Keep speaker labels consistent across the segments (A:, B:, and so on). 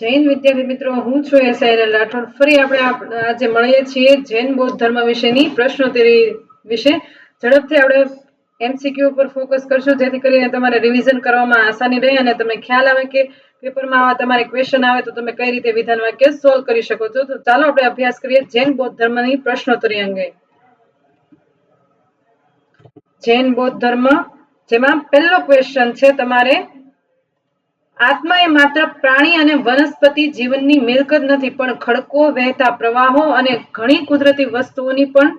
A: જૈન વિદ્યાર્થી મિત્રો, હું છું એ સાયરલ રાઠોડ. ફરી આપણે આજે મળીએ છીએ જૈન બૌદ્ધ ધર્મ વિશેની પ્રશ્નોત્તરી વિશે. ઝડપથી આપણે એમસીક્યુ ઉપર ફોકસ કરશું, જેથી કરીને તમારે રિવિઝન કરવામાં આસાની રહે અને તમને ખ્યાલ આવે કે પેપરમાં આવા તમારે ક્વેશ્ચન આવે તો તમે કઈ રીતે વિધાન વાક્ય સોલ્વ કરી શકો છો. તો ચાલો આપણે અભ્યાસ કરીએ જૈન બૌદ્ધ ધર્મની પ્રશ્નોત્તરી અંગે. જૈન બૌદ્ધ ધર્મ, જેમાં પહેલો ક્વેશ્ચન છે તમારે આત્મા એ માત્ર પ્રાણી અને વનસ્પતિ જીવનની મિલકત નથી, પણ ખડકો, વહેતા પ્રવાહો અને ઘણી કુદરતી વસ્તુઓની પણ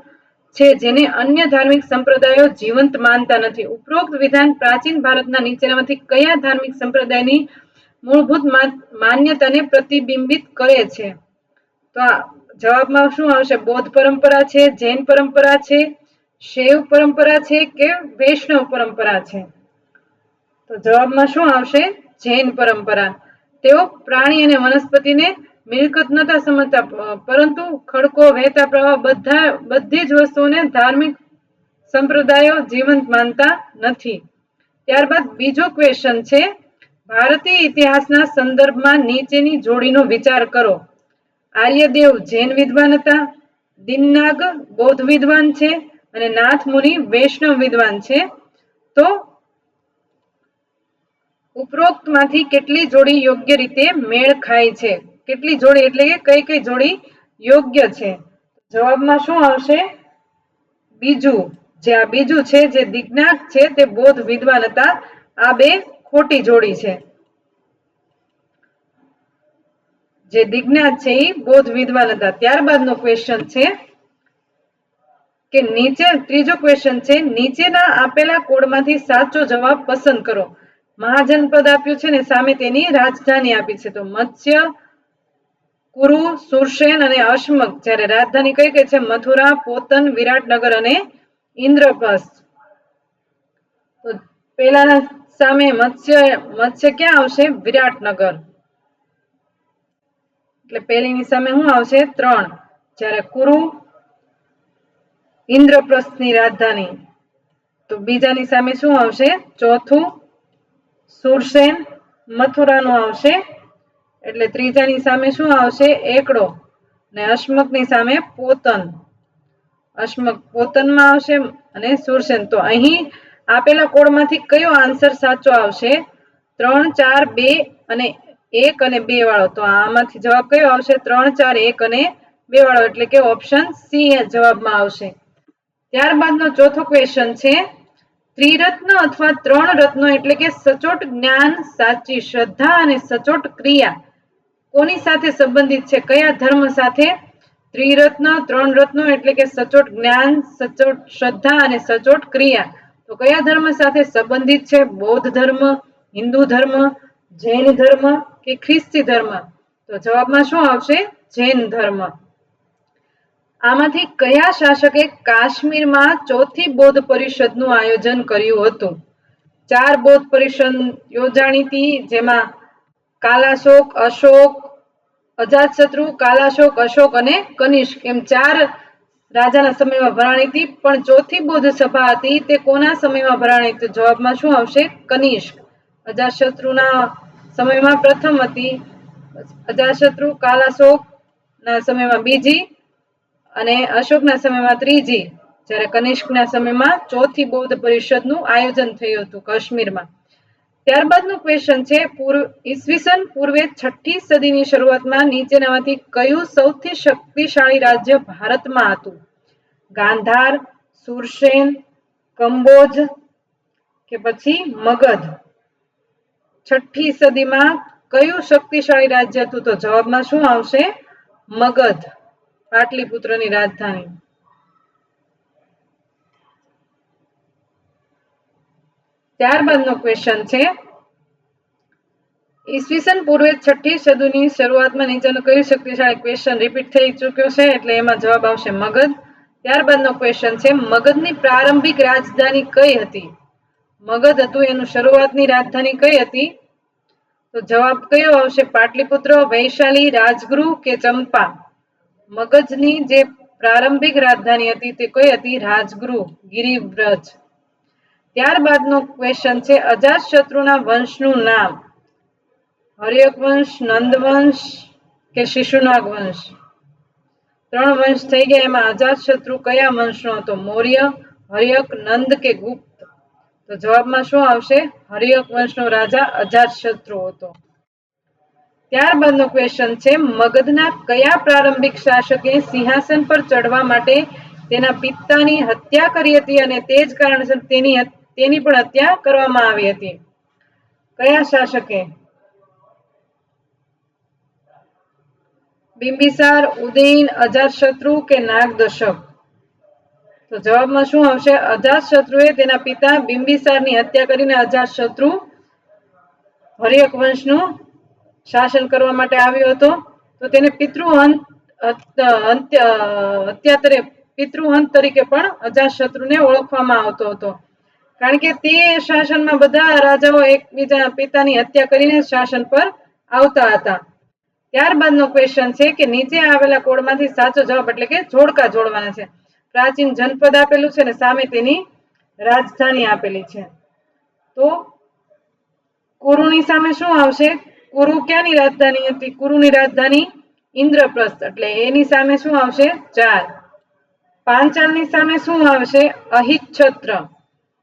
A: છે જેને અન્ય ધાર્મિક સંપ્રદાયો જીવંત માનતા નથી. ઉપરોક્ત વિધાન પ્રાચીન ભારતના નીચેનામાંથી કયા ધાર્મિક સંપ્રદાયની મૂળભૂત માન્યતાને પ્રતિબિંબિત કરે છે? તો જવાબમાં શું આવશે? બૌદ્ધ પરંપરા છે, જૈન પરંપરા છે, શૈવ પરંપરા છે કે વૈષ્ણવ પરંપરા છે? તો જવાબમાં શું આવશે? જૈન પરંપરા. તેઓ પ્રાણી અને વનસ્પતિને મિલકત નતા સમજતા પરંતુ ખડકો, વહેતા પ્રવાહ બધા, બધી જ વસ્તુઓને ધાર્મિક સંપ્રદાયો જીવંત માનતા નથી. ત્યારબાદ બીજો ક્વેશ્ચન છે, ભારતીય ઇતિહાસના સંદર્ભમાં નીચેની જોડીનો વિચાર કરો. આર્યદેવ જૈન વિદ્વાન હતા, દિનનાગ બૌદ્ધ વિદ્વાન છે અને નાથ મુનિ વૈષ્ણવ વિદ્વાન છે. તો ઉપરોક્તમાંથી કેટલી જોડી યોગ્ય રીતે મેળ ખાય છે? કેટલી જોડી એટલે કે કઈ કઈ જોડી યોગ્ય છે? જવાબમાં શું આવશે? બીજું, જે આ બીજું છે, જે દિગ્નાક છે, તે બૌદ્ધ વિદ્વાન હતા. આ બે ખોટી જોડી છે. જે દિગ્નાક છે એ બોધ વિદ્વાન હતા. ત્યારબાદનો ક્વેશ્ચન છે કે નીચે, ત્રીજો ક્વેશ્ચન છે, નીચેના આપેલા કોડમાંથી સાચો જવાબ પસંદ કરો. મહાજનપદ આપ્યું છે ને, સામે તેની રાજધાની આપી છે. તો મત્સ્ય, કુરુ, સુરસેન અને અશ્મક, જ્યારે રાજધાની કઈ કઈ છે? મથુરા, પોતન, વિરાટનગર અને ઇન્દ્રપ્રસ્થ. તો પેલાના સામે મત્સ્ય મત્સ્ય ક્યાં આવશે? વિરાટનગર. એટલે પેલીની સામે શું આવશે? ત્રણ. જ્યારે કુરુ, ઇન્દ્રપ્રસ્થની રાજધાની. તો બીજાની સામે શું આવશે? ચોથું સુરસેન મથુરાનું આવશે. એટલે ત્રીજાની સામે શું આવશે? એકડો. ને અશ્મકની સામે પોતન. અશ્મક પોતનમાં આવશે અને સુરસેન. તો અહીં આપેલા કોડમાંથી કયો આન્સર સાચો આવશે? ત્રણ, ચાર, બે અને એક અને બે વાળો. તો આમાંથી જવાબ કયો આવશે? ત્રણ, ચાર, એક અને બે વાળો. એટલે કે ઓપ્શન સી જવાબમાં આવશે. ત્યારબાદનો ચોથો ક્વેશ્ચન છે. ત્રિરત્ન અથવા ત્રણ રત્નો એટલે કે સચોટ જ્ઞાન, સાચી શ્રદ્ધા અને સચોટ ક્રિયા. કોની સાથે સંબંધિત છે? કયા ધર્મ સાથે? ત્રિરત્ન, ત્રણ રત્નો એટલે કે સચોટ જ્ઞાન, સચોટ શ્રદ્ધા અને સચોટ ક્રિયા. તો કયા ધર્મ સાથે સંબંધિત છે? બૌદ્ધ ધર્મ, હિન્દુ ધર્મ, જૈન ધર્મ કે ખ્રિસ્તી ધર્મ? તો જવાબમાં શું આવશે? જૈન ધર્મ. આમાંથી કયા શાસકે કાશ્મીરમાં ચોથી બૌદ્ધ પરિષદનું આયોજન કર્યું હતું? ચાર બૌદ્ધ પરિષદ યોજાણી હતી જેમાં કાલાશોક, અશોક, અજાતશત્રુ, કાલાશોક, અશોક અને કનિષ્ક એમ ચાર રાજાના સમયમાં ભરાણી હતી. પણ ચોથી બૌદ્ધ સભા હતી, તે કોના સમયમાં ભરાણી હતી? જવાબમાં શું આવશે? કનિષ્ક. અજાતશત્રુના સમયમાં પ્રથમ હતી. અજાતશત્રુ કાલાશોક ના સમયમાં બીજી. અને અશોકના સમયમાં ત્રીજી, જ્યારે કનિષ્કના સમયમાં ચોથી બૌદ્ધ પરિષદનું આયોજન થયું હતું કાશ્મીરમાં. ત્યારબાદનું ક્વેશ્ચન છે, પૂર્વ, ઈસવીસન પૂર્વે છઠ્ઠી સદીની શરૂઆતમાં નીચેનામાંથી કયું સૌથી શક્તિશાળી રાજ્ય ભારતમાં હતું? ગાંધાર, સુરસેન, કંબોજ કે પછી મગધ? છઠ્ઠી સદીમાં કયું શક્તિશાળી રાજ્ય હતું? તો જવાબમાં શું આવશે? મગધ. પાટલીપુત્રની રાજધાની. ત્યારબાદનો ક્વેશ્ચન છે, ઈસવીસન પૂર્વે છઠ્ઠી સદીની શરૂઆતમાં નીચેનો કયું શક્તિશાળી ક્વેશ્ચન રિપીટ થઈ ચૂક્યો છે? એટલે એમાં જવાબ આવશે મગધ. ત્યારબાદનો ક્વેશ્ચન છે, મગધની પ્રારંભિક રાજધાની કઈ હતી? મગધ હતું એનું શરૂઆતની રાજધાની કઈ હતી? તો જવાબ કયો આવશે? પાટલીપુત્ર, વૈશાલી, રાજગૃહ કે ચંપા? મગજની જે પ્રારંભિક રાજધાની હતી તે કઈ હતી? રાજગૃહ, ગિરિવ્રજ. ત્યારબાદનો ક્વેશ્ચન છે, અજાતશત્રુના વંશનું નામ. હર્યક વંશ નંદવંશ કે શિશુનાગ વંશ ત્રણ વંશ થઈ ગયા, એમાં અજાતશત્રુ કયા વંશનો હતો? મૌર્ય, હર્યક, નંદ કે ગુપ્ત? તો જવાબમાં શું આવશે? હર્યક વંશનો રાજા અજાતશત્રુ હતો. ત્યારબાદનો ક્વેશ્ચન છે, મગધના કયા પ્રારંભિક શાસકે સિંહાસન પર ચડવા માટે તેના પિતાની હત્યા કરી હતી અને તે જ કારણસર તેની તેની પણ હત્યા કરવામાં આવી હતી. કયા શાસકે? બિંબિસાર, ઉદયન, અજાતશત્રુ કે નાગદશક? તો જવાબમાં શું આવશે? અજાતશત્રુએ તેના પિતા બિંબિસારની હત્યા કરીને અજાતશત્રુ હરિયક વંશનું શાસન કરવા માટે આવ્યો હતો, તો તેને અત્યારે પિતૃહંત તરીકે પણ અજાતશત્રુને ઓળખવામાં આવતો હતો. કારણ કે તે શાસનમાં બધા રાજાઓ એકબીજા પિતાની હત્યા કરીને શાસન પર આવતા હતા. ત્યારબાદનો ક્વેશ્ચન છે કે નીચે આવેલા કોડમાંથી સાચો જવાબ એટલે કે જોડકા જોડવાના છે. પ્રાચીન જનપદ આપેલું છે ને સામે તેની રાજધાની આપેલી છે. તો કુરુની સામે શું આવશે? કુરુ ક્યાંની રાજધાની હતી? કુરુની રાજધાની ઇન્દ્રપ્રસ્થ. એટલે એની સામે શું આવશે? ચાર. પાંચાલની સામે શું આવશે? અહિચ્છત્ર.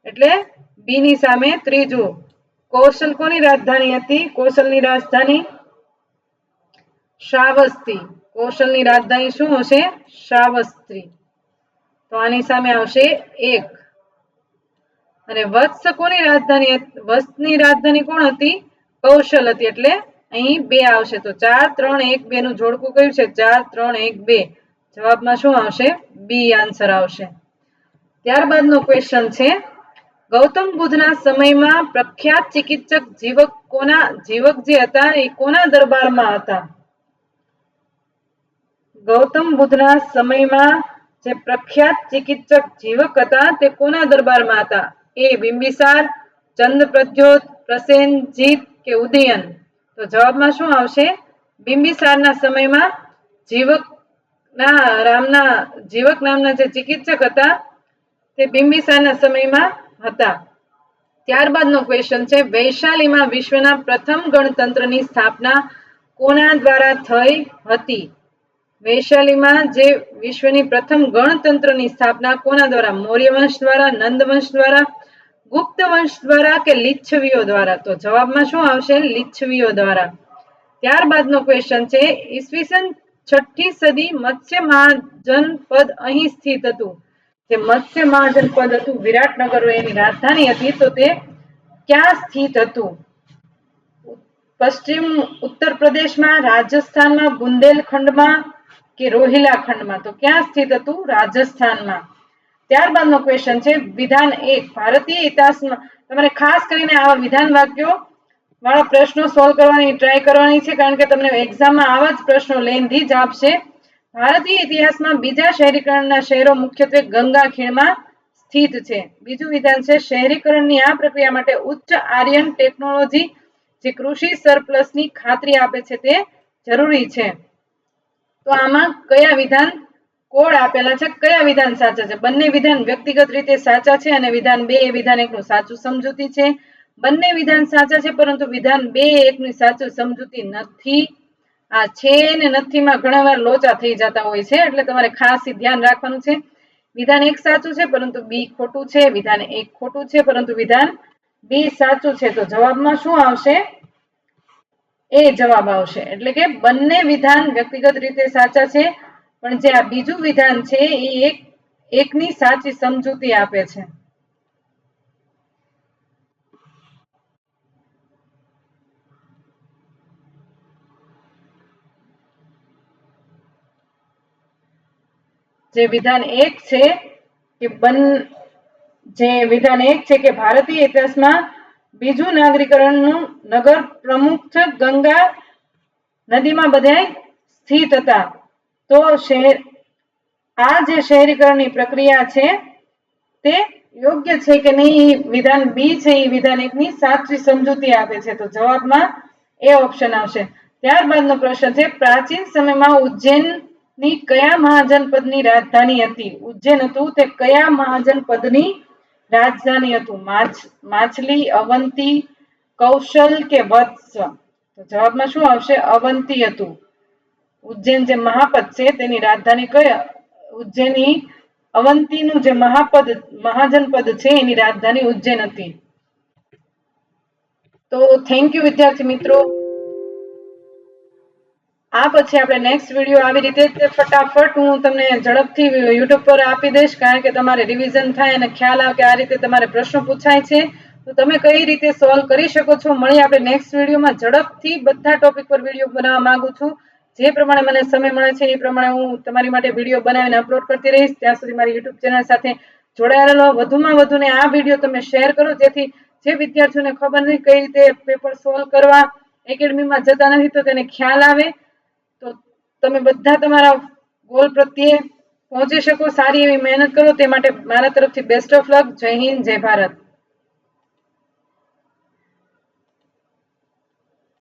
A: એટલે બી ની સામે ત્રીજું. કૌશલ કોની રાજધાની હતી? કૌશલની રાજધાની શ્રાવસ્તી. કૌશલની રાજધાની શું હશે? શ્રાવસ્ત્રી તો આની સામે આવશે એક. અને વત્સ કોની રાજધાની વત્સની રાજધાની કોણ હતી? કૌશલ હતી એટલે અહીં બે આવશે. તો ચાર, ત્રણ, એક, બે નું જોડકું કયું છે? ચાર, ત્રણ, એક, બે. જવાબમાં શું આવશે? બી આન્સર આવશે. ત્યારબાદનો ક્વેશ્ચન છે, ગૌતમ બુદ્ધના સમયમાં પ્રખ્યાત ચિકિત્સક જીવક કોના, જીવક જે હતા એ કોના દરબારમાં હતા? ગૌતમ બુદ્ધના સમયમાં જે પ્રખ્યાત ચિકિત્સક જીવક હતા તે કોના દરબારમાં હતા? એ બિંબિસાર પ્રદ્યોત પ્રસેનજીત કે ઉદયન. તો જવાબમાં શું આવશે? બિંબિસારના સમયમાં જીવકના રામના, જીવક નામના જે ચિકિત્સક હતા, તે બિંબિસારના સમયમાં હતા. ત્યારબાદનો ક્વેશ્ચન છે, વૈશાલીમાં વિશ્વના પ્રથમ ગણતંત્રની સ્થાપના કોના દ્વારા થઈ હતી? વૈશાલીમાં જે વિશ્વની પ્રથમ ગણતંત્રની સ્થાપના કોના દ્વારા? મૌર્ય વંશ દ્વારા નંદ વંશ દ્વારા ગુપ્ત વંશ દ્વારા કે લિચ્છવીઓ દ્વારા? તો જવાબમાં શું આવશે? લિચ્છવીઓ દ્વારા. ત્યારબાદનો ક્વેશ્ચન છે, ઈસવીસન છઠ્ઠી સદી મત્સ્ય મહાજન પદ અહીં સ્થિત હતું. જે મત્સ્ય મહાજન પદ હતું વિરાટનગર એની રાજધાની હતી, તો તે ક્યાં સ્થિત હતું? પશ્ચિમ ઉત્તર પ્રદેશમાં, રાજસ્થાનમાં, બુંદેલખંડમાં કે રોહિલા ખંડમાં તો ક્યાં સ્થિત હતું? રાજસ્થાનમાં. ત્યારબાદનો ક્વેશ્ચન છે, વિધાન એક ભારતીય ઇતિહાસમાં તમારે ખાસ કરીને આવા વિધાન વાક્યો વાળા પ્રશ્નો સોલ્વ કરવાની ટ્રાય કરવાની છે, કારણ કે તમને એક્ઝામમાં આવા જ પ્રશ્નો લેનથી જ આપશે. ભારતીય ઇતિહાસમાં બીજા શહેરીકરણના શહેરો મુખ્યત્વે ગંગા ખીણમાં સ્થિત છે. બીજું વિધાન છે, શહેરીકરણની આ પ્રક્રિયા માટે ઉચ્ચ આર્યન ટેકનોલોજી જે કૃષિ સરપ્લસની ખાતરી આપે છે તે જરૂરી છે. તો આમાં કયા વિધાન કોડ આપેલા છે, કયા વિધાન સાચા છે? બંને વિધાન વ્યક્તિગત રીતે સાચા છે અને વિધાન બે, એ વિધાન એકનું સાચું સમજૂતી છે. બંને વિધાન સાચા છે, પરંતુ વિધાન બે એકની સાચું સમજૂતી નથી. આ છે ને નથીમાં ઘણા વાર લોચા થઈ જતા હોય છે, એટલે તમારે ખાસ ધ્યાન રાખવાનું છે. વિધાન એક સાચું છે, પરંતુ બી ખોટું છે. વિધાન એક ખોટું છે, પરંતુ વિધાન બી સાચું છે. તો જવાબમાં શું આવશે? એ જવાબ આવશે. એટલે કે બંને વિધાન વ્યક્તિગત રીતે સાચા છે પણ જે આ બીજું વિધાન છે, એ એક, એકની સાચી સમજૂતી આપે છે. જે વિધાન એક છે કે બન, જે વિધાન એક છે કે ભારતીય ઇતિહાસમાં બીજું નાગરીકરણનું નગર પ્રમુખ ગંગા નદીમાં બધા સ્થિત હતા. તો શહેર આ જે શહેરીકરણની પ્રક્રિયા છે, તે યોગ્ય છે કે નહીં? વિધાન બી છે, એ વિધાન એકની સાચી સમજૂતી આપે છે. તો જવાબમાં એ ઓપ્શન આવશે. ત્યારબાદનો પ્રશ્ન છે, પ્રાચીન સમયમાં ઉજ્જૈનની કયા મહાજનપદની રાજધાની હતી? ઉજ્જૈન હતું તે કયા મહાજનપદની રાજધાની હતું? માછ, માછલી, અવંતી, કૌશલ કે વત્સ? તો જવાબમાં શું આવશે? અવંતી હતું. ઉજ્જૈન જે મહાપદ છે, તેની રાજધાની કયા? ઉજ્જૈની અવંતીનું જે મહાપદ, મહાજનપદ છે, એની રાજધાની ઉજ્જૈન હતી. તો થેન્ક યુ વિદ્યાર્થી મિત્રો. આ પછી આપણે નેક્સ્ટ વીડિયો આવી રીતે ફટાફટ હું તમને ઝડપથી યુટ્યુબ પર આપી દઈશ, કારણ કે તમારે રિવિઝન થાય અને ખ્યાલ આવે કે આ રીતે તમારે પ્રશ્નો પૂછાય છે. તો તમે કઈ રીતે સોલ્વ કરી શકો છો, મળી આપણે નેક્સ્ટ વિડીયોમાં ઝડપથી બધા ટોપિક પર વીડિયો બનાવવા માંગુ છું. જે પ્રમાણે મને સમય મળે છે, એ પ્રમાણે હું તમારી માટે વીડિયો બનાવીને અપલોડ કરતી રહીશ. ત્યાં સુધી મારી યુટ્યુબ ચેનલ સાથે જોડાયેલા વધુમાં વધુને આ વીડિયો તમે શેર કરો, જેથી જે વિદ્યાર્થીઓને ખબર નથી કઈ રીતે પેપર સોલ્વ કરવા એકેડમીમાં જતા નથી, તો તેને ખ્યાલ આવે. તો તમે બધા તમારા ગોલ પ્રત્યે પહોંચી શકો. સારી એવી મહેનત કરો. તે માટે મારા તરફથી બેસ્ટ ઓફ લક જય હિન્દ, જય ભારત.